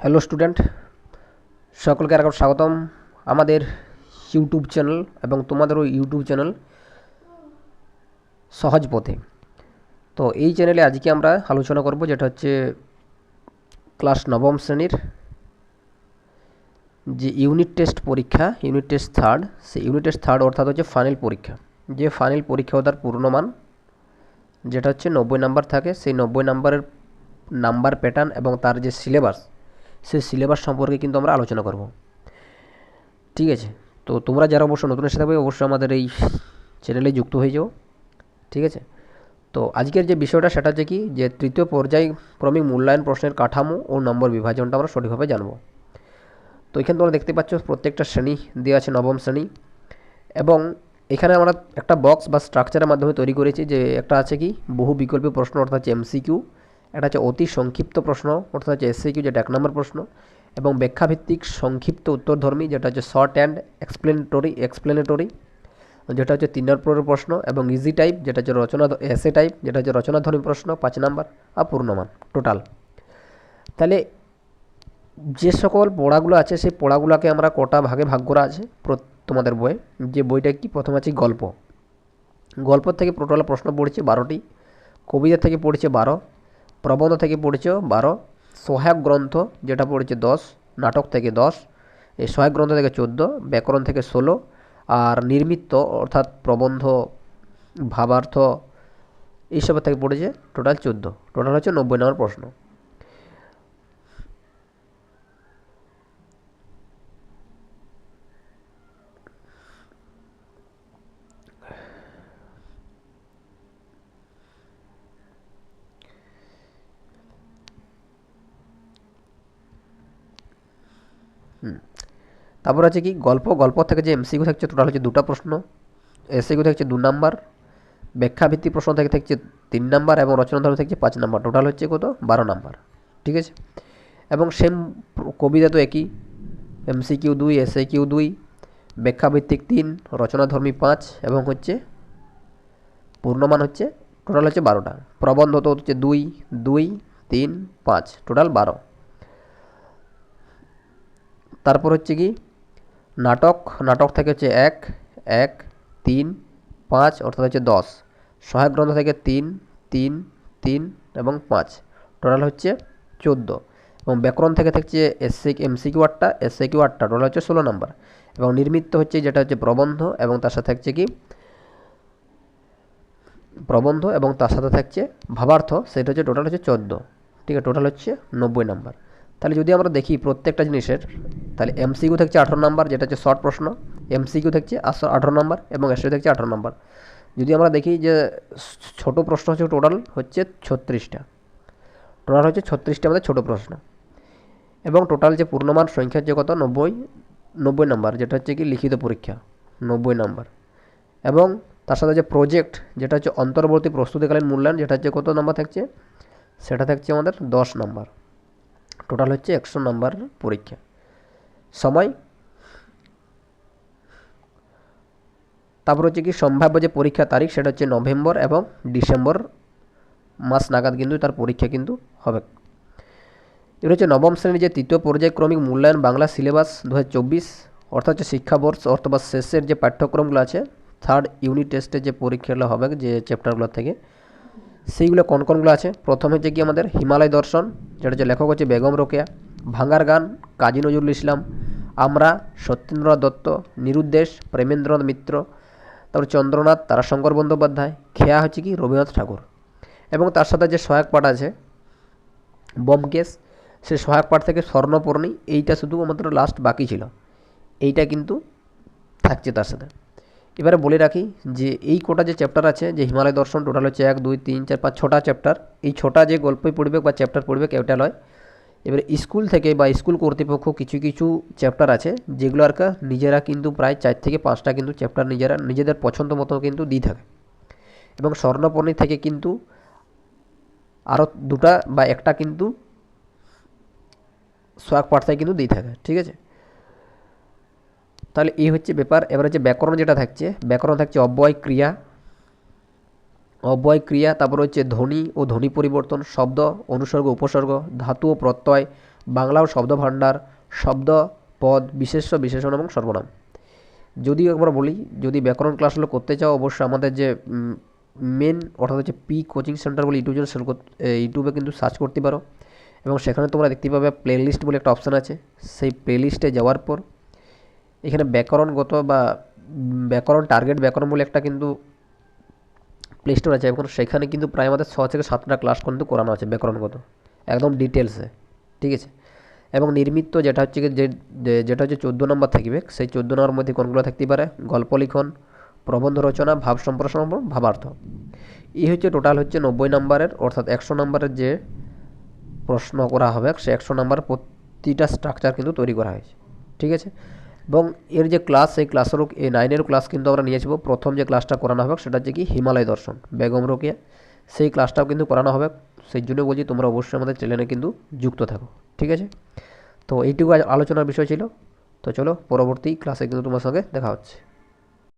Hello student, সকলকে আরেকবার স্বাগতম আমাদের ইউটিউব চ্যানেল এবং তোমাদেরও ইউটিউব চ্যানেল সহজ পথে। তো এই চ্যানেলে আজকে আমরা আলোচনা করব যেটা হচ্ছে ক্লাস নবম শ্রেণির যে ইউনিট টেস্ট পরীক্ষা ইউনিট টেস্ট থার্ড সেই ইউনিট টেস্ট থার্ড অর্থাৎ হচ্ছে ফাইনাল পরীক্ষা। যে ফাইনাল পরীক্ষা তার পূর্ণমান যেটা হচ্ছে নব্বই নাম্বার থাকে, সেই নব্বই নাম্বারের নাম্বার প্যাটার্ন এবং তার যে সিলেবাস সেই সিলেবাস সম্পর্কে কিন্তু আমরা আলোচনা করব। ঠিক আছে? তো তোমরা যারা অবশ্য নতুন এসে থাকবে অবশ্যই আমাদের এই চ্যানেলে যুক্ত হয়ে যাও। ঠিক আছে? তো আজকের যে বিষয়টা, সেটা হচ্ছে কি? যে তৃতীয় পর্যায়ক্রমিক মূল্যায়ন প্রশ্নের কাঠামো ও নম্বর বিভাজনটা আমরা সঠিকভাবে জানব। তো এখানে তোমরা দেখতে পাচ্ছ, প্রত্যেকটা শ্রেণি দেওয়া আছে নবম শ্রেণি এবং এখানে আমরা একটা বক্স বা স্ট্রাকচারের মাধ্যমে তৈরি করেছি যে একটা আছে কি? বহু বিকল্পী প্রশ্ন, অর্থাৎ এমসিকিউ একটা হচ্ছে অতি সংক্ষিপ্ত প্রশ্ন, অর্থাৎ হচ্ছে এসসি কিউ যেটা এক নম্বর প্রশ্ন, এবং ব্যাখ্যাভিত্তিক সংক্ষিপ্ত উত্তরধর্মী, যেটা হচ্ছে শর্ট অ্যান্ড এক্সপ্লেনেটরি এক্সপ্লেনেটরি যেটা হচ্ছে তিন নম্বরের প্রশ্ন, এবং ইজি টাইপ যেটা হচ্ছে রচনা এসে টাইপ যেটা হচ্ছে রচনাধর্মী প্রশ্ন, পাঁচ নাম্বার আর পূর্ণমান টোটাল তাহলে যে সকল পড়াগুলো আছে, সেই পড়াগুলোকে আমরা কটা ভাগে ভাগ করা আছে তোমাদের বইয়ে? যে বইটা কি প্রথম আছে গল্প। গল্প থেকে টোটাল প্রশ্ন পড়েছে বারোটি, কবিতা থেকে পড়েছে বারো প্রবন্ধ থেকে পড়েছে, বারো। সহায়ক গ্রন্থ, যেটা পড়েছে দশ, নাটক থেকে দশ। এই সহায়ক গ্রন্থ থেকে চোদ্দ, ব্যাকরণ থেকে ষোলো। আর নির্মিত্ত অর্থাৎ প্রবন্ধ, ভাবার্থ এইসব থেকে পড়েছে, টোটাল চোদ্দ। টোটাল হচ্ছে নব্বই নম্বর প্রশ্ন। তারপর আছে কি, গল্প গল্প থেকে যে এমসিকিউ থাকছে টোটাল হচ্ছে দুটো প্রশ্ন। এসিকিউ থাকছে দু নাম্বার, ব্যাখ্যাভিত্তিক প্রশ্ন থেকে থাকছে তিন নাম্বার এবং রচনা ধর্ম থাকছে পাঁচ নাম্বার। টোটাল হচ্ছে কত? বারো নাম্বার। ঠিক আছে? এবং সেম কবিতা তো একই। এমসিকিউ দুই এসএ কিউ দুই, ব্যাখ্যাভিত্তিক তিন রচনাধর্মী পাঁচ এবং হচ্ছে পূর্ণমান হচ্ছে টোটাল হচ্ছে বারোটা। প্রবন্ধ তো হচ্ছে দুই দুই, তিন, পাঁচ টোটাল বারো। তারপর হচ্ছে কি নাটক নাটক থেকে হচ্ছে এক এক, তিন, পাঁচ, অর্থাৎ হচ্ছে দশ। সহায়ক গ্রন্থ থেকে তিন তিন তিন এবং পাঁচ। টোটাল হচ্ছে চোদ্দ। এবং ব্যাকরণ থেকে থাকছে এসসি, এমসিকিউ আটটা, এসসিকিউ আটটা। টোটাল হচ্ছে ষোলো নম্বর। এবং নির্মিত হচ্ছে যেটা হচ্ছে প্রবন্ধ এবং তার সাথে থাকছে কি? প্রবন্ধ এবং তার সাথে থাকছে ভাবার্থ। সেটা হচ্ছে টোটাল হচ্ছে চোদ্দ। ঠিক আছে টোটাল হচ্ছে নব্বই নাম্বার। তাহলে যদি আমরা দেখি প্রত্যেকটা জিনিসের, তাহলে এমসিকিউ থাকছে আঠারো নাম্বার, যেটা হচ্ছে শর্ট প্রশ্ন। এমসিকিউ থাকছে আঠারো নাম্বার এবং এসে থাকছে আঠারো নাম্বার। যদি আমরা দেখি যে ছোট প্রশ্ন হচ্ছে টোটাল হচ্ছে ছত্রিশটা। টোটাল হচ্ছে ছত্রিশটা আমাদের ছোটো প্রশ্ন। এবং টোটাল যে পূর্ণমান সংখ্যা হচ্ছে কত? নব্বই নব্বই নাম্বার, যেটা হচ্ছে কি লিখিত পরীক্ষা। নব্বই নাম্বার। এবং তার সাথে যে প্রজেক্ট যেটা হচ্ছে অন্তর্বর্তী প্রস্তুতিকালীন মূল্যায়ন, যেটা হচ্ছে কত নাম্বার থাকছে? সেটা থাকছে আমাদের দশ নাম্বার। টোটাল হচ্ছে একশো নাম্বার পরীক্ষা। সময়? তারপর হচ্ছে কি সম্ভাব্য যে পরীক্ষা তারিখ সেটা হচ্ছে নভেম্বর এবং ডিসেম্বর মাস নাগাদ কিন্তু তার পরীক্ষা কিন্তু হবে। এবার হচ্ছে নবম শ্রেণির যে তৃতীয় পর্যায়ক্রমিক মূল্যায়ন বাংলা সিলেবাস দু হাজার চব্বিশ, অর্থাৎ হচ্ছে শিক্ষাবর্ষ অথবা শেষের যে পাঠ্যক্রমগুলো আছে থার্ড ইউনিট টেস্টের যে পরীক্ষাগুলো হবে যে চ্যাপ্টারগুলো থেকে সেইগুলো কোন কোনগুলো আছে? প্রথম হচ্ছে কি আমাদের হিমালয় দর্শন, যেটা হচ্ছে লেখক হচ্ছে বেগম রোকেয়া, ভাঙ্গার গান, কাজী নজরুল ইসলাম, আমরা সত্যেন্দ্রনাথ দত্ত নিরুদ্দেশ প্রেমেন্দ্রনাথ মিত্র, তারপর চন্দ্রনাথ তারাশঙ্কর বন্দ্যোপাধ্যায়, খেয়া হচ্ছে কি রবীন্দ্রনাথ ঠাকুর। এবং তার সাথে যে সহায়ক পাঠ আছে বমকেশ সে সহায়ক পাঠ থেকে স্বর্ণপর্ণী, এইটা শুধু আমাদের লাস্ট বাকি ছিল। এইটা কিন্তু থাকছে তার সাথে। এবারে বলে রাখি যে এই কোটা যে চ্যাপ্টার আছে, যে হিমালয় দর্শন টোটাল হচ্ছে এক, দুই, তিন, চার, পাঁচ, ছটা চ্যাপ্টার এই ছটা যে গল্পই পড়বে বা চ্যাপ্টার পড়বে কেউটা নয়। এবারে স্কুল থেকে বা স্কুল কর্তৃপক্ষ কিছু কিছু চ্যাপ্টার আছে, যেগুলো আর নিজেরা কিন্তু প্রায় চার থেকে পাঁচটা কিন্তু চ্যাপ্টার নিজেরা, নিজেদের পছন্দ মতো কিন্তু দিয়ে থাকে। এবং স্বর্ণপর্ণী থেকে কিন্তু আরও দুটা বা একটা কিন্তু সোয়াক পাঠটাই কিন্তু দিয়ে থাকে, ঠিক আছে? তাহলে এই হচ্ছে ব্যাপার। এবার হচ্ছে ব্যাকরণ যেটা থাকছে, ব্যাকরণ থাকছে অব্যয় ক্রিয়া। অব্যয় ক্রিয়া, তারপর হচ্ছে ধ্বনি ও ধ্বনি পরিবর্তন, শব্দ, অনুসর্গ, উপসর্গ, ধাতু ও প্রত্যয়, বাংলা ও শব্দ ভাণ্ডার শব্দ, পদ, বিশেষ্য, বিশেষণ এবং সর্বনাম। যদি একবার বলি, যদি ব্যাকরণ ক্লাসগুলো করতে চাও, অবশ্যই আমাদের যে মেন অর্থাৎ হচ্ছে পি কোচিং সেন্টার বলে ইউটিউব চ্যানেল ইউটিউবে কিন্তু সার্চ করতে পারো। এবং সেখানে তোমরা দেখতে পাবে প্লে লিস্ট বলে একটা অপশান আছে। সেই প্লে লিস্টে যাওয়ার পর এখানে ব্যাকরণগত বা ব্যাকরণ টার্গেট ব্যাকরণ বলে একটা কিন্তু প্লে স্টোর আছে। এবং সেখানে কিন্তু প্রায় আমাদের ছ থেকে সাতটা ক্লাস কিন্তু করানো আছে ব্যাকরণগত, একদম ডিটেলসে ঠিক আছে? এবং নির্মিত যেটা হচ্ছে যে যেটা হচ্ছে চোদ্দ নম্বর থাকবে সেই চোদ্দ নম্বর মধ্যে কোনগুলো থাকতে পারে? গল্প লিখন, প্রবন্ধ রচনা, ভাব সম্প্রসারণ, ভাবার্থ। এই হচ্ছে টোটাল হচ্ছে নব্বই নম্বরের, অর্থাৎ একশো নম্বরের যে প্রশ্ন করা হবে, সে একশো নাম্বার প্রতিটা স্ট্রাকচার কিন্তু তৈরি করা হয়েছে, ঠিক আছে? এবং এর যে ক্লাস সেই ক্লাসেরও এই নাইনের ক্লাস কিন্তু আমরা নিয়ে আসব প্রথম যে ক্লাসটা করানো হবে, সেটা হচ্ছে কি হিমালয় দর্শন, বেগম রোকেয়া। সেই ক্লাসটাও কিন্তু করানো হবে। সেই জন্য বলছি তোমরা অবশ্যই আমাদের চ্যানেলে কিন্তু যুক্ত থাকো। ঠিক আছে? তো এইটুকু আলোচনার বিষয় ছিল। তো চলো, পরবর্তী ক্লাসে কিন্তু তোমার সঙ্গে দেখা হচ্ছে।